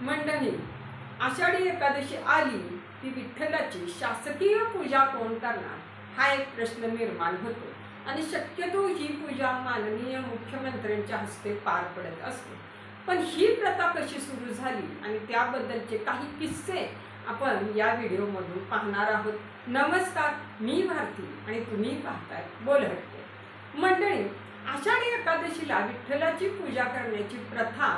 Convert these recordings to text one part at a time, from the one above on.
मंडळी आषाढी एकादशी आली की विठ्ठलाची शासकीय पूजा कोण करणार? हा एक प्रश्न निर्माण होतो. आणि शक्यतो ही पूजा माननीय मुख्यमंत्र्यांच्या हस्ते पार पडत असते. पण ही प्रथा कशी सुरू झाली आणि त्याबद्दलचे काही किस्से आपण या व्हिडिओमधून पाहणार आहोत. नमस्कार मी भारती आणि तुम्ही पाहताय बोलहटके मंडळी आषाढी एकादशीला विठ्ठलाची पूजा करण्याची प्रथा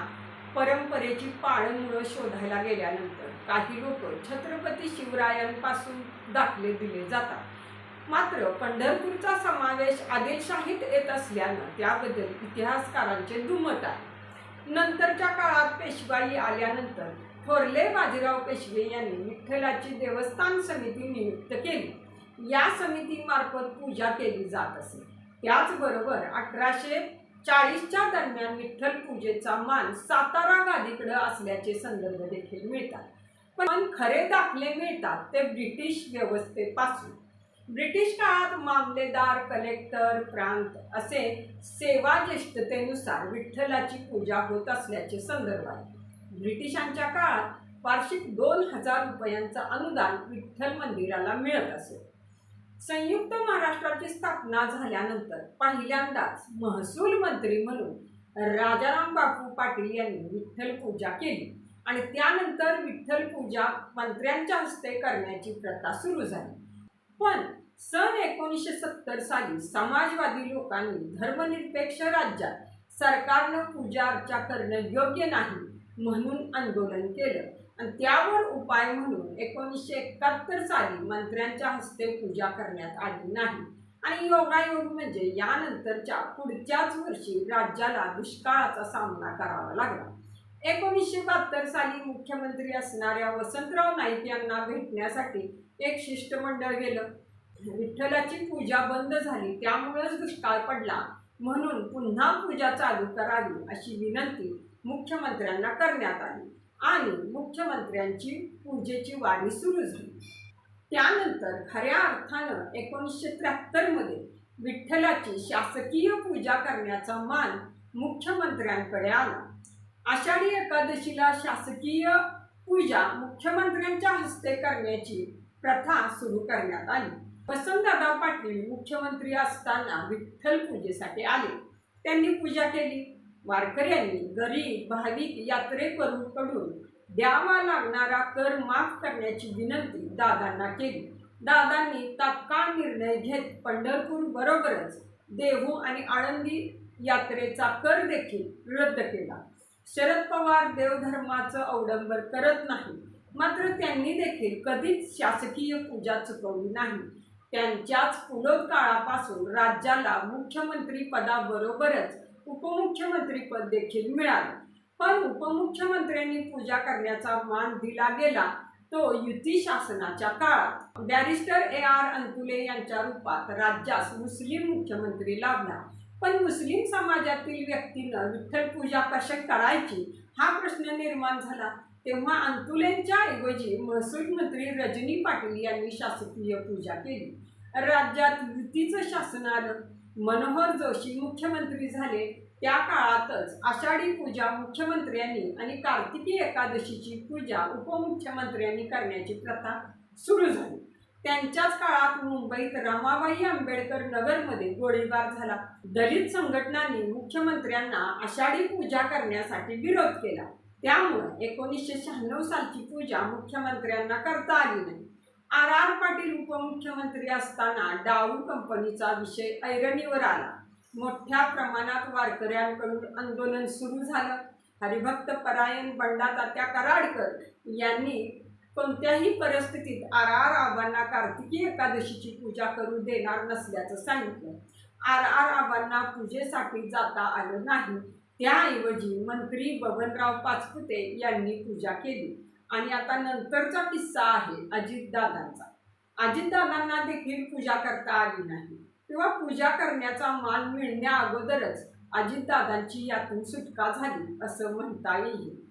परंपरेची पाळंमुळं शोधायला गेल्यानंतर काही लोक छत्रपती शिवरायांपासून दाखले दिले जातात. मात्र पंढरपूरचा समावेश आदिलशाहीत येत असल्यानं त्याबद्दल इतिहासकारांचे दुमत आहे. नंतरच्या काळात पेशवाई आल्यानंतर थोरले बाजीराव पेशवे यांनी विठ्ठलाची देवस्थान समिती नियुक्त केली. या समितीमार्फत पूजा केली जात असे. त्याचबरोबर अठराशे चाळीसच्या दरम्यान विठ्ठल पूजेचा मान सातारा गादीकडे असल्याचे संदर्भ देखील मिळतात. पण खरे दाखले मिळतात ते ब्रिटिश व्यवस्थेपासून. ब्रिटिश काळात मामलेदार कलेक्टर प्रांत असे सेवा ज्येष्ठतेनुसार विठ्ठलाची पूजा होत असल्याचे संदर्भ आहे. ब्रिटिशांच्या काळात वार्षिक दोन हजार रुपयांचं अनुदान विठ्ठल मंदिराला मिळत असे. संयुक्त महाराष्ट्राची स्थापना झाल्यानंतर पहिल्यांदाच महसूल मंत्री म्हणून राजाराम बापू पाटील यांनी विठ्ठल पूजा केली. आणि त्यानंतर विठ्ठल पूजा मंत्र्यांच्या हस्ते करण्याची प्रथा सुरू झाली. पण सन एकोणीसशे सत्तर साली समाजवादी लोकांनी धर्मनिरपेक्ष राज्यात सरकारनं पूजा अर्चा करणं योग्य नाही म्हणून आंदोलन केलं. आणि त्यावर उपाय म्हणून एकोणीसशे एकाहत्तर साली मंत्र्यांच्या हस्ते पूजा करण्यात आली नाही. आणि योगायोग म्हणजे यानंतरच्या पुढच्याच वर्षी राज्याला दुष्काळाचा सामना करावा लागला. एकोणीसशे बहात्तर साली मुख्यमंत्री असणाऱ्या वसंतराव नाईक यांना भेटण्यासाठी एक शिष्टमंडळ गेलं. विठ्ठलाची पूजा बंद झाली त्यामुळेच दुष्काळ पडला. म्हणून पुन्हा पूजा चालू करावी अशी विनंती मुख्यमंत्र्यांना करण्यात आली. आणि मुख्यमंत्र्यांची पूजेची वाढी सुरू झाली. त्यानंतर खऱ्या अर्थानं एकोणीसशे त्र्याहत्तरमध्ये विठ्ठलाची शासकीय पूजा करण्याचा मान मुख्यमंत्र्यांकडे आला. आषाढी एकादशीला शासकीय पूजा मुख्यमंत्र्यांच्या हस्ते करण्याची प्रथा सुरू करण्यात आली. वसंतदादा पाटील मुख्यमंत्री असताना विठ्ठल पूजेसाठी आले. त्यांनी पूजा केली. वारकऱ्यांनी गरीब भाविक यात्रेकरूंकडून द्यावा लागणारा कर माफ करण्याची विनंती दादांना केली. दादांनी तात्काळ निर्णय घेत पंढरपूर बरोबरच देहू आणि आळंदी यात्रेचा कर देखील रद्द केला. शरद पवार देवधर्माचं अवडंबर करत नाही. मात्र त्यांनी देखील कधीच शासकीय पूजा चुकवली नाही. त्यांच्याच पुढोत काळापासून राज्याला मुख्यमंत्री पदाबरोबरच उपमुख्यमंत्रीपद देखील मिळालं. पण उपमुख्यमंत्र्यांनी पूजा करण्याचा मान दिला गेला तो युती शासनाच्या काळात. बॅरिस्टर ए आर अंतुले यांच्या रूपात राज्यास मुस्लिम मुख्यमंत्री लाभला. पण मुस्लिम समाजातील व्यक्तीनं विठ्ठल पूजा कशी करायची हा प्रश्न निर्माण झाला. तेव्हा अंतुलेंच्या ऐवजी महसूल मंत्री रजनी पाटील यांनी शासकीय पूजा केली. राज्यात युतीचं शासन आलं मनोहर जोशी मुख्यमंत्री झाले त्या काळातच आषाढी पूजा मुख्यमंत्र्यांनी आणि कार्तिकी एकादशीची पूजा उपमुख्यमंत्र्यांनी करण्याची प्रथा सुरू झाली. त्यांच्याच काळात मुंबईत रमाबाई आंबेडकर नगरमध्ये गोळीबार झाला. दलित संघटनांनी मुख्यमंत्र्यांना आषाढी पूजा करण्यासाठी विरोध केला. त्यामुळे एकोणीसशे शहाण्णव सालची पूजा मुख्यमंत्र्यांना करता आली नाही. आर आर पाटील उपमुख्यमंत्री असताना डाऊ कंपनीचा विषय ऐरणीवर आला. मोठ्या प्रमाणात वारकऱ्यांकडून आंदोलन सुरू झालं. हरिभक्त परायण बंडातात्या कराडकर यांनी कोणत्याही परिस्थितीत आर आर आबांना कार्तिकी एकादशीची पूजा करू देणार नसल्याचं सांगितलं. आर आर आबांना पूजेसाठी जाता आलं नाही. त्याऐवजी मंत्री बबनराव पाचपुते यांनी पूजा केली. आणि आता नंतरचा किस्सा आहे अजितदादांचा. अजितदादांना देखील पूजा करता आली नाही. किंवा पूजा करण्याचा मान मिळण्या अगोदरच अजितदादांची यातून सुटका झाली असं म्हणता येईल.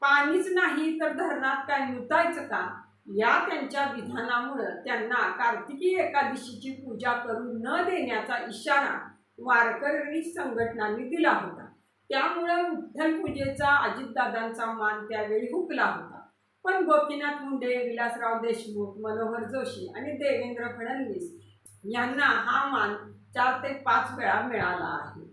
पाणीच नाही तर धरणात काय मुतायचं का? या त्यांच्या विधानामुळं त्यांना कार्तिकी एकादशीची पूजा करू न देण्याचा इशारा वारकरी संघटनांनी दिला होता. त्यामुळं विठ्ठल पूजेचा अजितदादांचा मान त्यावेळी हुकला होता. पण गोपीनाथ मुंडे विलासराव देशमुख मनोहर जोशी आणि देवेंद्र फडणवीस यांना हा मान चार ते पाच वेळा मिळाला आहे.